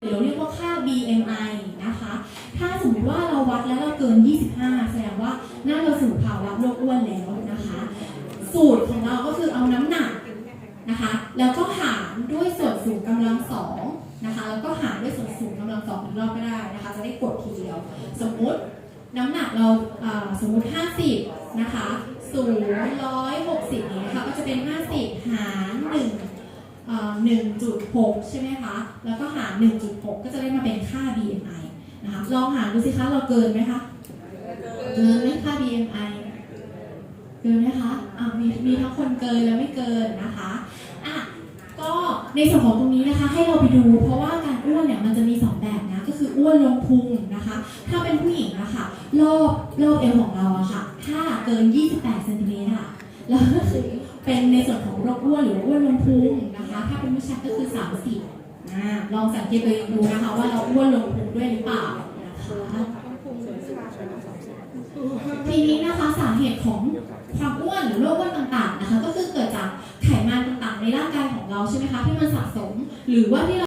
หรือเราเรียกว่าค่า BMI นะคะ ถ้าสมมติว่าเราวัดแล้วเราเกิน 25 แสดงว่าน่าจะสู่ภาวะโรคอ้วนแล้วนะคะ สูตรของเราก็คือเอาน้ำหนักนะคะ แล้วก็หารด้วยส่วนสูงกำลังสองนะคะ แล้วก็หารด้วยส่วนสูงกำลังสองอีกรอบก็ได้นะคะ จะได้กดทีเดียว สมมุติน้ำหนักเราสมมุติ 50 นะคะ สูง 160นี้นะคะ ก็จะเป็น 50 หาร 1.6 ใช่ไหมคะ แล้วก็หาร 1.6 ก็จะได้มาเป็นค่า BMI นะคะ ลองหารดูสิคะ เราเกินไหมคะ เกินไหมค่า BMI เกินไหมคะอะมีมีทั้งคนเกินและไม่เกินนะคะอะก็ในส่วนของตรงนี้นะคะ ให้เราไปดู เพราะว่าการอ้วนเนี่ยมันจะมีสองแบบนะ ก็คืออ้วนลงพุงนะคะ ถ้าเป็นผู้หญิงอะค่ะรอบรอบเอวของเราอะค่ะ ถ้าเกิน 28เซนติเมตรอะแล้วก็คือ เป็นในส่วนของโรคอ้วนหรือโรคอ้วนลงพุงนะคะ ถ้าเป็นผู้ชายก็คือสามสิบลองสังเกตตัวเองดูนะคะ ว่าเราอ้วนลงพุงด้วยหรือเปล่านะคะทีนี้นะคะสาเหตุของความอ้วนหรือโรคอ้วนต่างๆนะคะ ก็คือเกิดจากไขมันต่างๆ ในร่างกายของเราใช่ไหมคะที่มันสะสมหรือว่าที่เรา